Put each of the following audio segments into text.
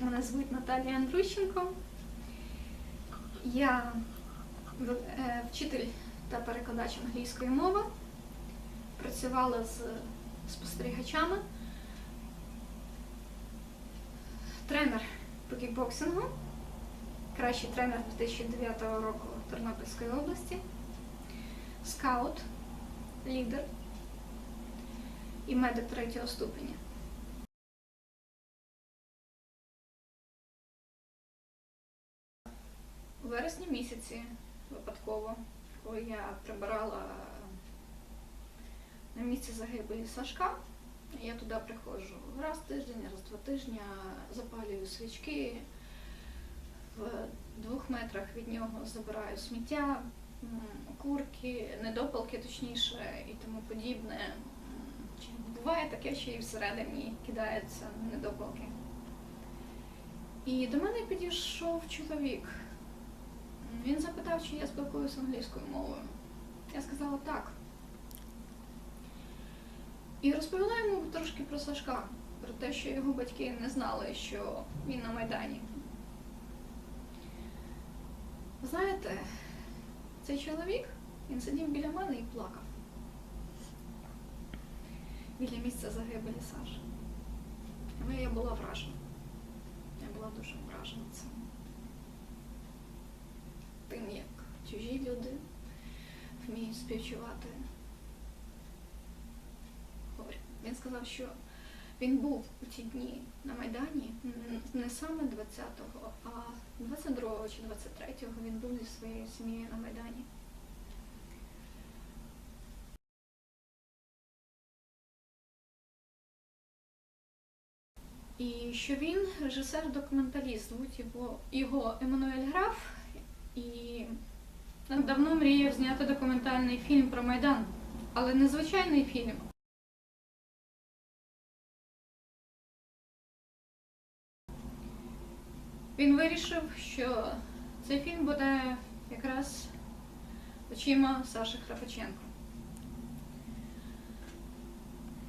Мене звуть Наталія Андрущенко. Я е, вчитель та перекладач англійської мови. Працювала з спостерігачами. Тренер по кікбоксингу. Кращий тренер 2009 року Тернопільської області. Скаут, лідер і медик третього ступеня. У вересні місяці випадково, коли я прибирала на місці загибелі Сашка, я туди приходжу раз в тиждень, раз в два тижні, запалюю свічки, в двох метрах від нього забираю сміття, м, окурки, недопалки точніше і тому подібне. Чи буває таке, що і всередині кидаються недопалки. І до мене підійшов чоловік. Він запитав, чи я спілкуюся англійською мовою. Я сказала так. І розповіла йому трошки про Сашка, про те, що його батьки не знали, що він на Майдані. Знаєте, цей чоловік, він сидів біля мене і плакав. Біля місця загибелі Саші. Але я була вражена. Я була дуже вражена цим. Тим, як чужі люди вміють співчувати. Він сказав, що він був у ті дні на Майдані не саме 20-го, а 22-го чи 23-го він був зі своєю сім'єю на Майдані. І що він режисер-документаліст, звуть його Еммануель Граф, і давно мріяв зняти документальний фільм про Майдан, але не звичайний фільм. Він вирішив, що цей фільм буде якраз очима Саші Храпаченко.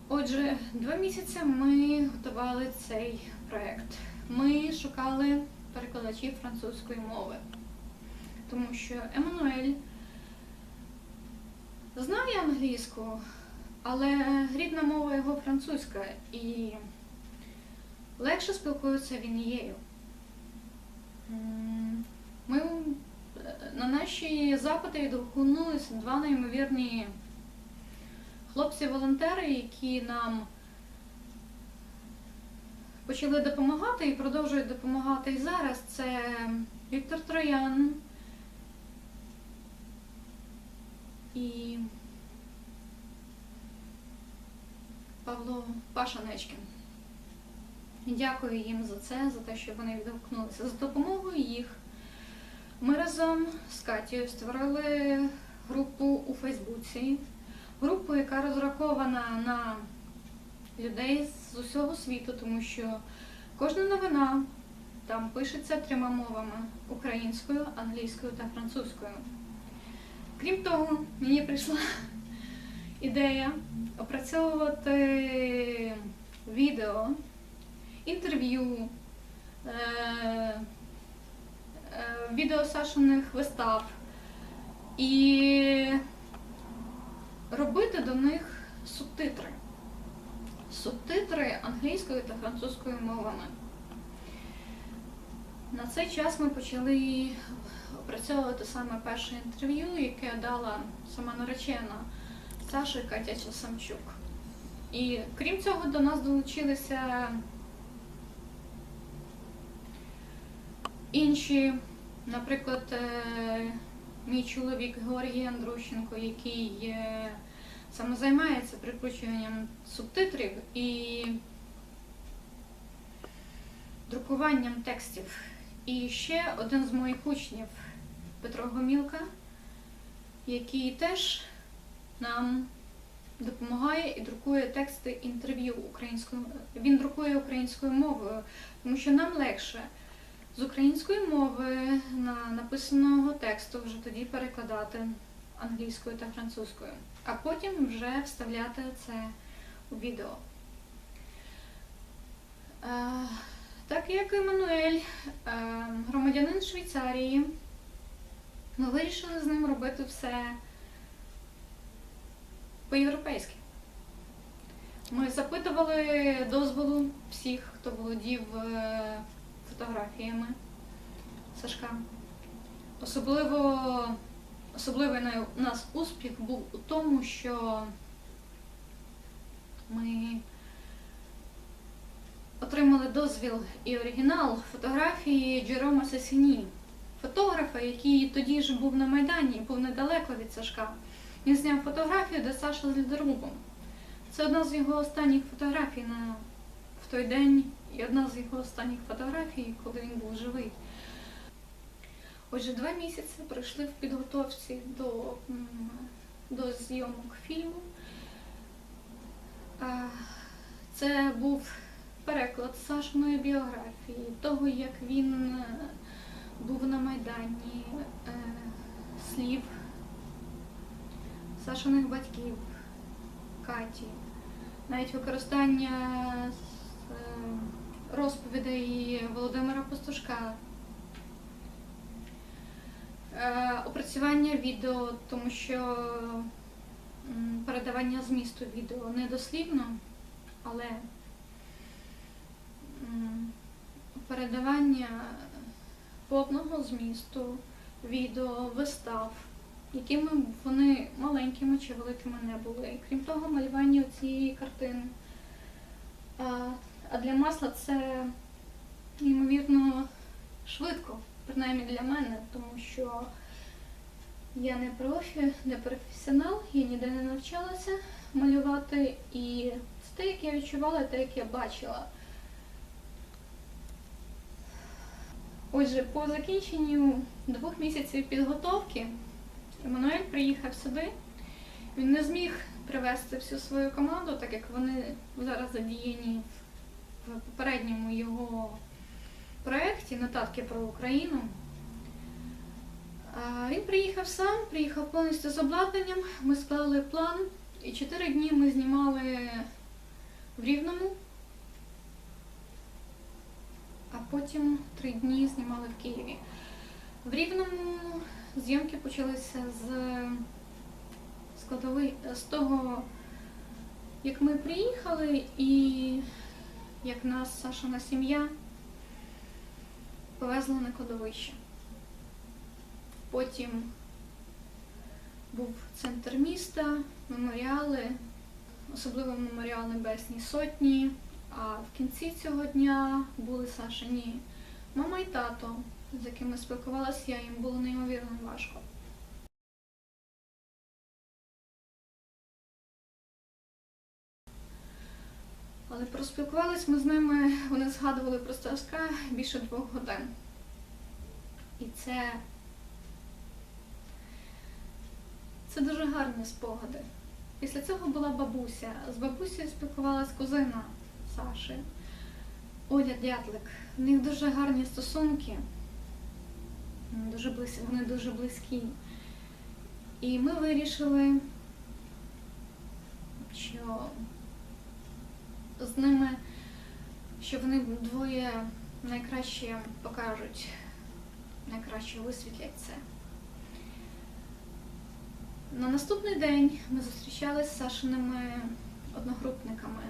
Отже, два місяці ми готували цей проект. Ми шукали перекладачів французької мови, тому що Еммануель знає англійську, але рідна мова його французька, і легше спілкується він її. Ми на наші запити відгукнулися два неймовірні хлопці-волонтери, які нам почали допомагати і продовжують допомагати і зараз. Це Віктор Троян і Павло Паша Нечкін. І Дякую їм за це, за те, що вони відгукнулися. З допомогою їх ми разом з Катєю створили групу у Фейсбуці, групу, яка розрахована на людей з усього світу, тому що кожна новина там пишеться трьома мовами українською, англійською та французькою. Крім того, мені прийшла ідея опрацьовувати відео, інтерв'ю, е, е, відео Сашиних вистав і робити до них субтитри. Субтитри англійською та французькою мовами. На цей час ми почали опрацьовувати саме перше інтерв'ю, яке дала сама наречена Саші Катя Часамчук. І крім цього, до нас долучилися інші, наприклад, е, мій чоловік Георгій Андрущенко, який саме займається прикручуванням субтитрів і друкуванням текстів. І ще один з моїх учнів Петро Гомілка, який теж нам допомагає і друкує тексти інтерв'ю українською. Він друкує українською мовою, тому що нам легше з української мови на написаного тексту вже тоді перекладати англійською та французькою, а потім вже вставляти це у відео. Е, Так Так як Еммануель, е, громадянин Швейцарії, ми вирішили з ним робити все по-європейськи. Ми запитували дозволу всіх, хто володів е, фотографіями Сашка. Особливо, особливий у нас успіх був у тому, що ми отримали дозвіл і оригінал фотографії Джерома Сесіні, фотографа, який тоді ж був на Майдані, був недалеко від Сашка. Він зняв фотографію, де Саша з лідорубом. Це одна з його останніх фотографій на, в той день і одна з його останніх фотографій, коли він був живий. Отже, два місяці пройшли в підготовці до, до зйомок фільму. Це був переклад Сашиної біографії, того, як він був на Майдані, е, слів. Сашиних батьків, Каті, навіть використання е, розповідей Володимира Пастушка, е, опрацювання відео, тому що передавання змісту відео не дослівно, але передавання повного змісту відео, вистав, якими вони маленькими чи великими не були. Крім того, малювання цієї картини. А, для масла це неймовірно швидко, принаймні для мене, тому що я не профі, не професіонал, я ніде не навчалася малювати, і це те, як я відчувала, те, як я бачила. Отже, по закінченню двох місяців підготовки Еммануель приїхав сюди. Він не зміг привезти всю свою команду, так як вони зараз задіяні в попередньому його проєкті Нотатки про Україну. Він приїхав сам, приїхав повністю з обладнанням. Ми склали план, і чотири дні ми знімали в Рівному, а потім три дні знімали в Києві. В Рівному зйомки почалися з складовий з того, як ми приїхали і як нас Сашина сім'я повезла на кладовище. Потім був центр міста, меморіали, особливо меморіал Небесній Сотні. А в кінці цього дня були Сашині мама і тато, з якими спілкувалася я, їм було неймовірно важко. Але проспілкувались ми з ними, вони згадували про Сашка більше двох годин. І це, це дуже гарні спогади. Після цього була бабуся. З бабусею спілкувалась кузина Саші, Оля Дятлик. В них дуже гарні стосунки, дуже близькі, вони дуже близькі. І ми вирішили, що з ними, що вони двоє найкраще покажуть, найкраще висвітлять це. На наступний день ми зустрічалися з Сашиними одногрупниками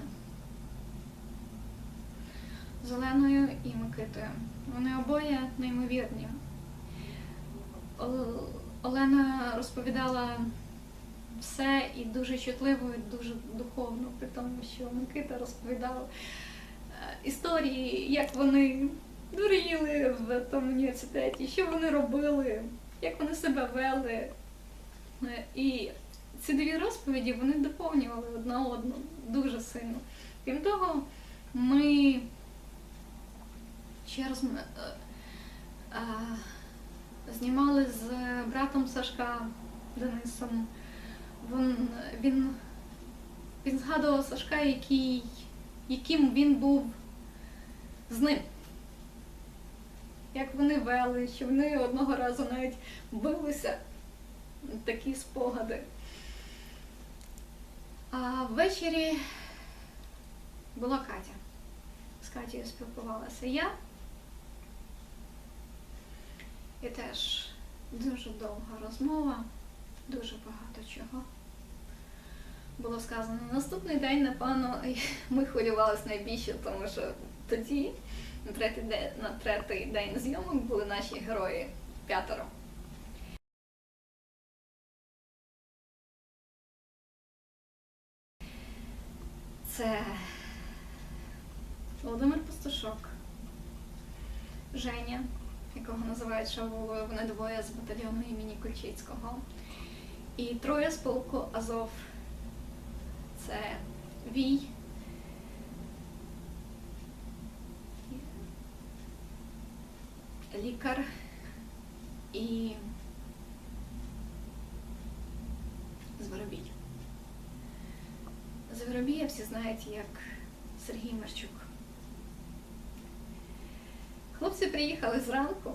з Оленою і Микитою. Вони обоє неймовірні. Олена розповідала все і дуже чутливо, і дуже духовно, при тому, що Микита розповідав е, історії, як вони дуріли в тому університеті, що вони робили, як вони себе вели. Е, І ці дві розповіді вони доповнювали одна одну дуже сильно. Крім того, ми ще раз м- е, е, знімали з братом Сашка Денисом. Він, він, він згадував Сашка, який, яким він був з ним. Як вони вели, що вони одного разу навіть билися. Такі спогади. А ввечері була Катя. З Катєю спілкувалася я. І теж дуже довга розмова, дуже багато чого було сказано. Наступний день, напевно, ми хвилювалися найбільше, тому що тоді, на третій день, на третій день зйомок, були наші герої п'ятеро. Це Володимир Пастушок, Женя, якого називають Шавовою, вони двоє з батальйону імені Кульчицького. І троє з полку Азов. Це Вій. Лікар і Зворобій. Зворобія всі знають як Сергій Марчук. Хлопці приїхали зранку.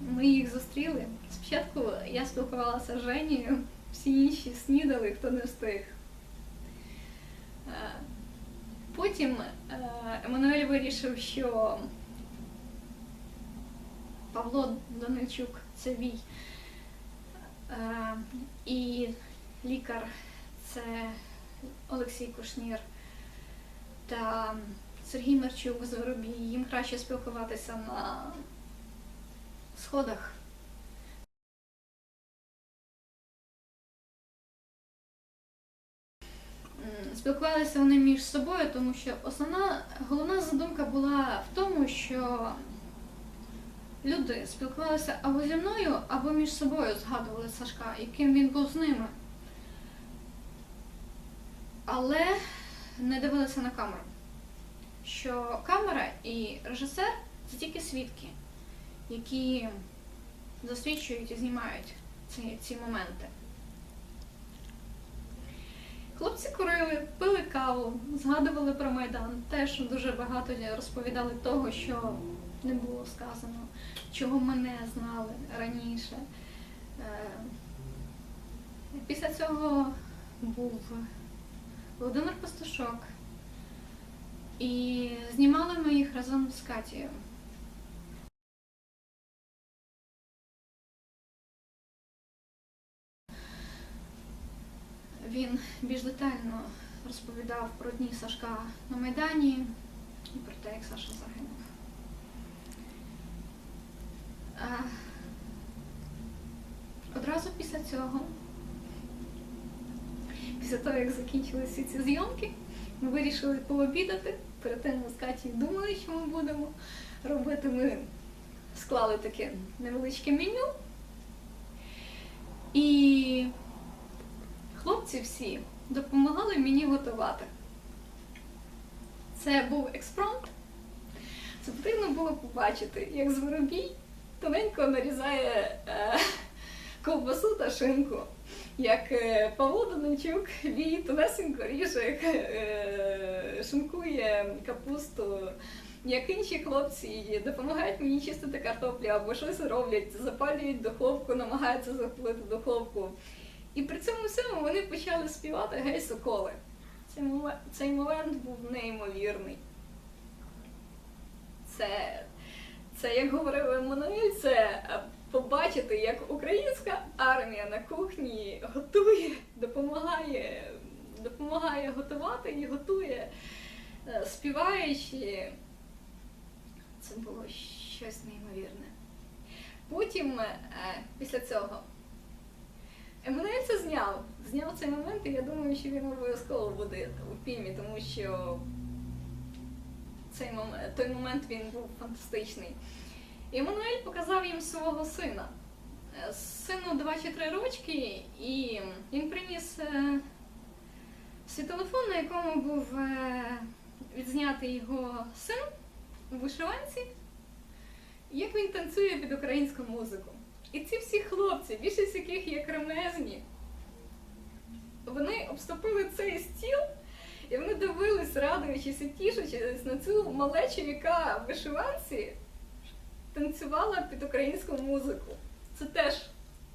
Ми їх зустріли. Спочатку я спілкувалася з Женією, всі інші снідали, хто не встиг. Е, Потім е, Еммануель вирішив, що Павло Доничук це вій. Е, І лікар це Олексій Кушнір та Сергій Марчук з Воробій. Їм краще спілкуватися на сходах. Спілкувалися вони між собою, тому що основна головна задумка була в тому, що люди спілкувалися або зі мною, або між собою згадували Сашка, яким він був з ними. Але не дивилися на камеру. Що камера і режисер це тільки свідки, які засвідчують і знімають ці, ці моменти. Хлопці курили, пили каву, згадували про Майдан. Теж дуже багато розповідали того, що не було сказано, чого ми не знали раніше. Е, Після цього був Володимир Пастушок. І знімали ми їх разом з Катією. Він більш детально розповідав про дні Сашка на Майдані і про те, як Саша загинув. Одразу після цього, після того, як закінчилися ці зйомки, ми вирішили пообідати. Перед тим ми з Катією думали, що ми будемо робити. Ми склали таке невеличке меню. І хлопці всі допомагали мені готувати. Це був експромт. Це потрібно було побачити, як Зворобій тоненько нарізає е, ковбасу та шинку, як е, Павло Доничук вій тонесенько ріже, шинкує капусту, як інші хлопці допомагають мені чистити картоплю або щось роблять, запалюють духовку, намагаються запалити духовку. І при цьому всьому вони почали співати гей соколи. Цей момент, був неймовірний. Це, це як говорив Еммануель, це побачити, як українська армія на кухні готує, допомагає, допомагає готувати і готує, е, співаючи. Це було щось неймовірне. Потім, е, після цього, Еммануель це зняв. Зняв цей момент, і я думаю, що він обов'язково буде у фільмі, тому що цей момент, той момент він був фантастичний. І показав їм свого сина. Е, Сину 2 чи 3 рочки, і він приніс е, свій телефон, на якому був е, відзнятий його син у вишиванці, як він танцює під українську музику. І ці всі хлопці, більшість яких є кремезні, вони обступили цей стіл і вони дивились, радуючись і тішучись на цю малечу, яка в вишиванці танцювала під українську музику. Це теж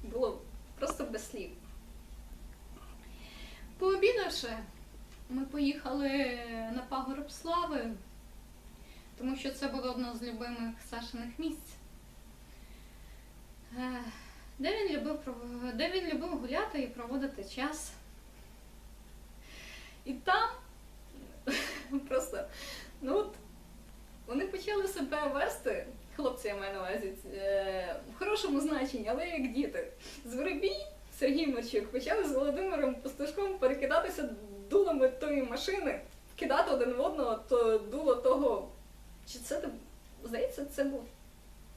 було просто без слів. Пообідавши, ми поїхали на пагорб слави, тому що це було одне з любимих Сашиних місць. Е, Де він любив де він любив гуляти і проводити час. І там просто, ну от, вони почали себе вести, хлопці я маю на увазі, е, в хорошому значенні, але як діти. Зверобій Сергій Марчук почали з Володимиром Пастушком перекидатися дулами тої машини, кидати один в одного то дуло того. Чи це здається, це був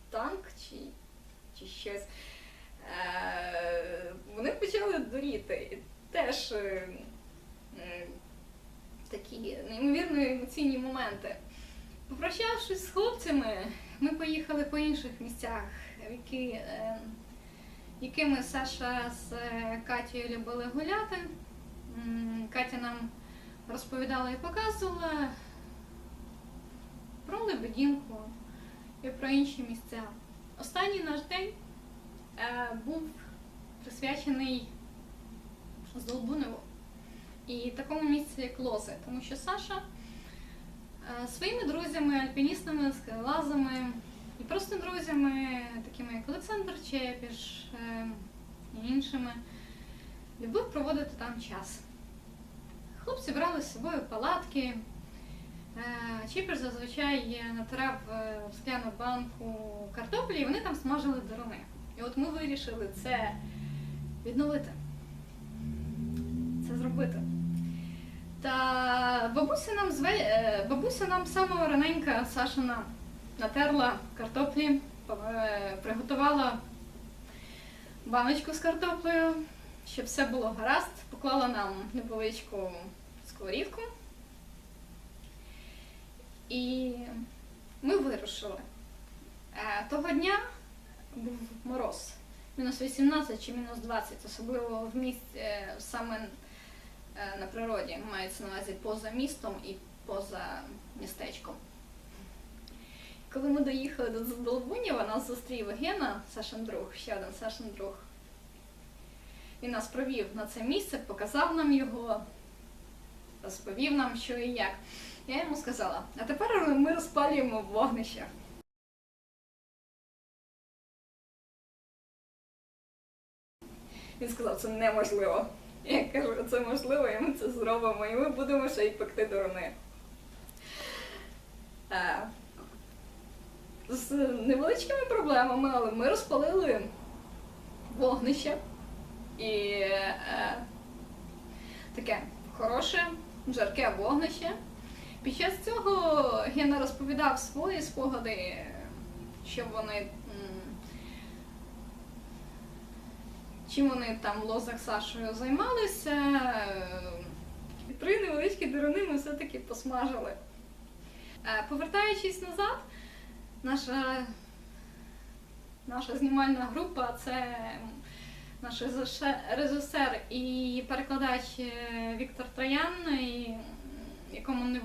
танк чи, чи щось. Е, вони почали дуріти. Теж е, такі неймовірно емоційні моменти. Попрощавшись з хлопцями, ми поїхали по інших місцях, які, е, якими Саша з е, Катєю любили гуляти. Катя нам розповідала і показувала про Лебедінку і про інші місця. Останній наш день е, був присвячений Здолбуневу і такому місці, як Лози, тому що Саша своїми друзями, альпіністами, скелелазами і просто друзями, такими як Олександр Чепіш е, і іншими, любив проводити там час. Хлопці брали з собою палатки. Е, Чіпер зазвичай натирав е, в скляну банку картоплі, і вони там смажили деруни. І от ми вирішили це відновити, це зробити. Та бабуся нам зве... е, бабуся нам самого раненька Сашина натерла картоплі, е, приготувала баночку з картоплею, щоб все було гаразд, поклала нам невеличку сковорідку. І ми вирушили. Е, Того дня був мороз. Мінус 18 чи мінус 20, особливо в місті саме на природі, мається на увазі поза містом і поза містечком. Коли ми доїхали до Долбунєва, нас зустрів Гена, Сашин друг, ще один Сашин друг. Він нас провів на це місце, показав нам його, розповів нам, що і як. Я йому сказала, а тепер ми розпалюємо вогнище. Він сказав, це неможливо. Я кажу, це можливо, і ми це зробимо, і ми будемо ще й пекти дорони. Е, З невеличкими проблемами, але ми розпалили вогнище. І е, таке хороше, жарке вогнище. Під час цього Гена розповідав свої спогади, що вони. Чим вони там в лозах Сашою займалися. Е, Три невеличкі дирини ми все-таки посмажили. Е, Повертаючись назад, наша, наша знімальна група це наш режисер і перекладач е, Віктор Троян, якому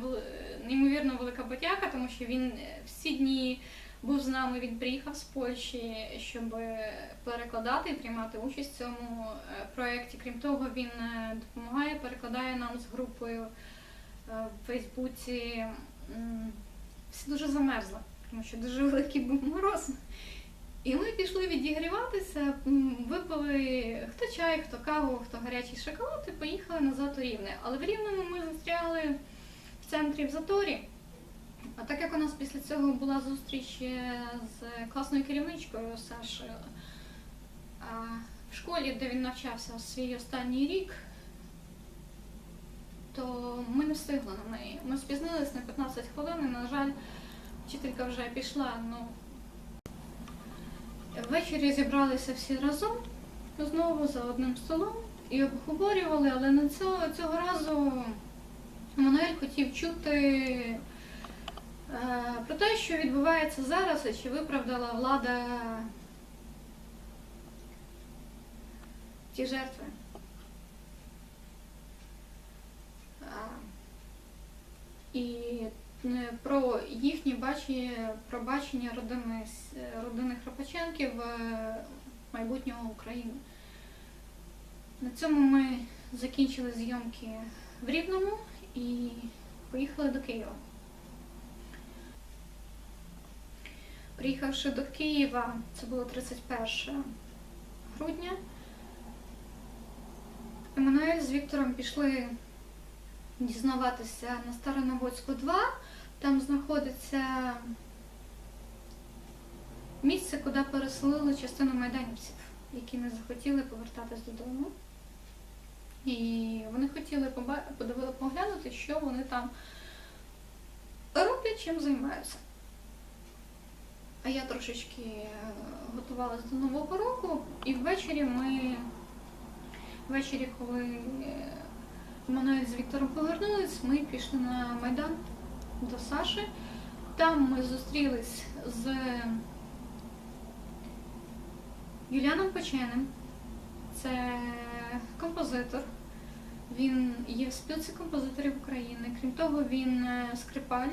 неймовірно велика подяка, тому що він всі дні був з нами, він приїхав з Польщі, щоб перекладати і приймати участь в цьому е, проєкті. Крім того, він е, допомагає, перекладає нам з групою е, в Фейсбуці. Всі дуже замерзли, тому що дуже великий був мороз. І ми пішли відігріватися, випили хто чай, хто каву, хто гарячий шоколад і поїхали назад у Рівне. Але в Рівному ми застряли в центрі в заторі. А так як у нас після цього була зустріч е, з класною керівничкою Сашою в школі, де він навчався свій останній рік, то ми не встигли на неї. Ми спізнились на 15 хвилин, і, на жаль, вчителька вже пішла. Ну, Ввечері зібралися всі разом знову за одним столом і обговорювали, але на цього, цього разу Мануель хотів чути що відбувається зараз, і чи виправдала влада ті жертви. І про їхнє бачення, про бачення родини, родини Храпаченків е, майбутнього України. На цьому ми закінчили зйомки в Рівному і поїхали до Києва. Приїхавши до Києва, це було 31 грудня, Еммануель з Віктором пішли дізнаватися на Старонаводську 2. Там знаходиться місце, куди переселили частину майданівців, які не захотіли повертатись додому. І вони хотіли поглянути, що вони там роблять, чим займаються. А я трошечки е, готувалася до Нового року, і ввечері ми, ввечері, коли е, Мануель з Віктором повернулись, ми пішли на Майдан до Саші. Там ми зустрілись з Юліаном Печеним. Це композитор. Він є в спілці композиторів України. Крім того, він е, скрипаль,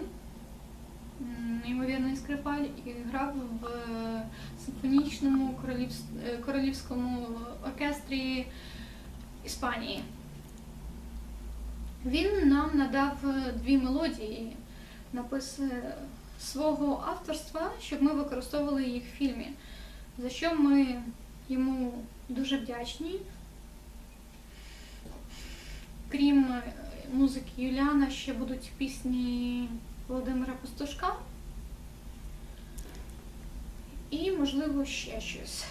неймовірний скрипаль, і грав в е, симфонічному е, королівському оркестрі Іспанії. Він нам надав е, дві мелодії, напис свого авторства, щоб ми використовували їх в фільмі, за що ми йому дуже вдячні. Крім музики Юліана, ще будуть пісні Володимира Пастушка. І, можливо, ще щось.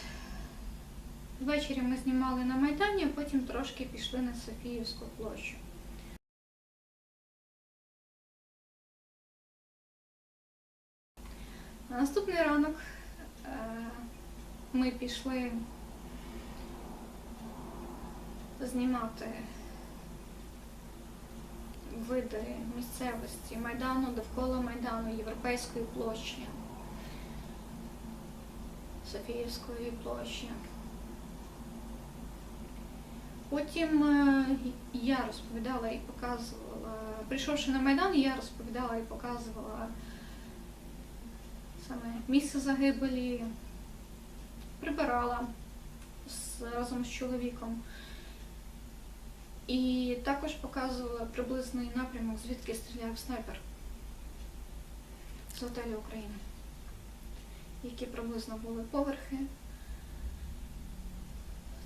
Ввечері ми знімали на Майдані, а потім трошки пішли на Софіївську площу. На наступний ранок е, ми пішли знімати види місцевості Майдану, довкола Майдану, Європейської площі, Софіївської площі. Потім е, я розповідала і показувала, прийшовши на Майдан, я розповідала і показувала саме місце загибелі, прибирала разом з чоловіком. І також показувала приблизний напрямок, звідки стріляв снайпер з готелю України, які приблизно були поверхи.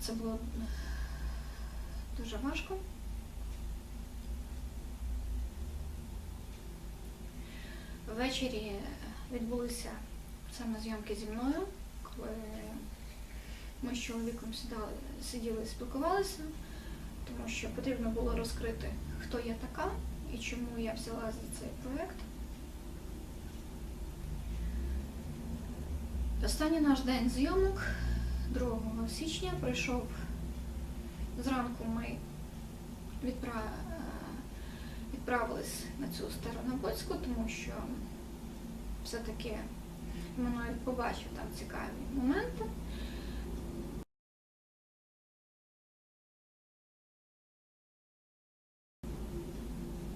Це було дуже важко. Ввечері відбулися саме зйомки зі мною, коли ми з чоловіком сідали, сиділи і спілкувалися, тому що потрібно було розкрити, хто я така і чому я взяла за цей проєкт. Останній наш день зйомок 2 січня пройшов зранку ми відпра... відправились на цю Старонаводську, тому що все-таки Еммануель побачив там цікаві моменти.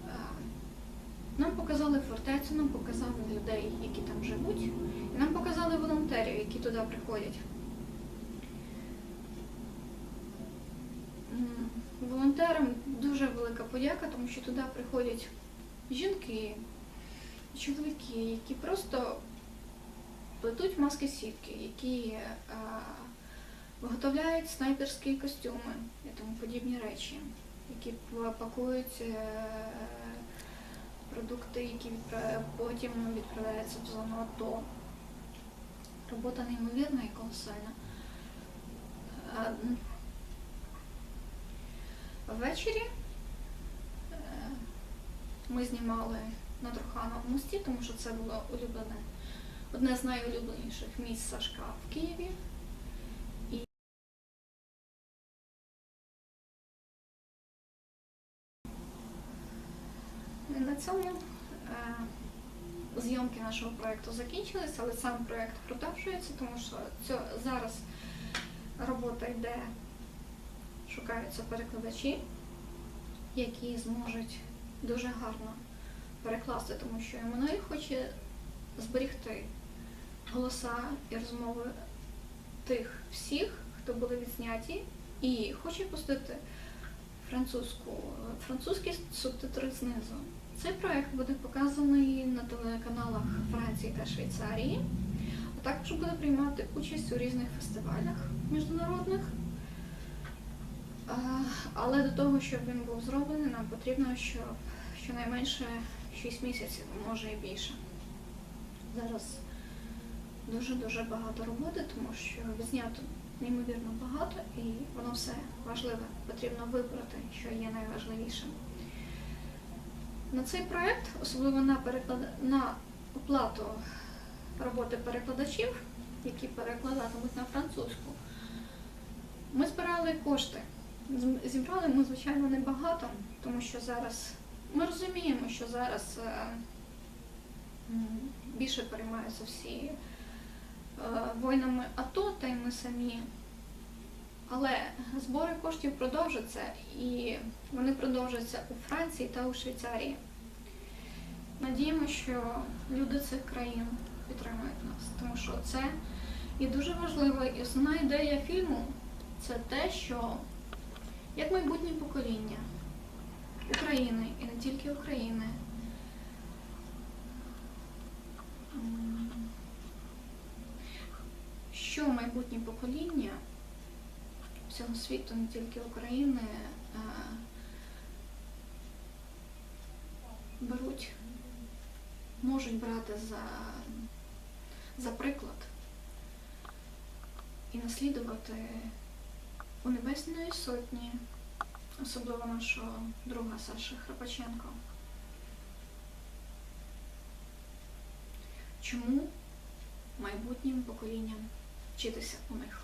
Е, Нам нам показали людей, які там живуть, і нам показали волонтерів, які туди приходять. Волонтерам дуже велика подяка, тому що туди приходять жінки, чоловіки, які просто плетуть маски сітки, які виготовляють снайперські костюми і тому подібні речі, які пакують е, продукти, які потім відправляються в зону АТО. Робота неймовірна і колосальна. Ввечері е, ми знімали на Трухановому мості, тому що це було улюблене, одне з найулюбленіших місць Сашка в Києві. Цьому е, зйомки нашого проєкту закінчились, але сам проєкт продовжується, тому що цьо- зараз робота йде, шукаються перекладачі, які зможуть дуже гарно перекласти, тому що Еммануель хоче зберігти голоса і розмови тих всіх, хто були відзняті, і хоче пустити французьку, французькі субтитри знизу. Цей проект буде показаний на телеканалах Франції та Швейцарії, а також буде приймати участь у різних фестивалях міжнародних. Але до того, щоб він був зроблений, нам потрібно, щоб щонайменше 6 місяців, може і більше. Зараз дуже-дуже багато роботи, тому що відзнято неймовірно багато і воно все важливе. Потрібно вибрати, що є найважливішим. На цей проект, особливо на, переклад... на оплату роботи перекладачів, які перекладатимуть на французьку, ми збирали кошти. Зібрали ми, звичайно, небагато, тому що зараз ми розуміємо, що зараз е, більше переймаються всі е, воїнами АТО, та й ми самі. Але збори коштів продовжаться і вони продовжаться у Франції та у Швейцарії. Надіємо, що люди цих країн підтримують нас, тому що це є дуже важливо. І основна ідея фільму це те, що як майбутнє покоління України і не тільки України. Що майбутнє покоління всього світу, не тільки України, беруть, можуть брати за, за приклад і наслідувати у Небесної Сотні, особливо нашого друга Саші Храпаченко. Чому майбутнім поколінням вчитися у них?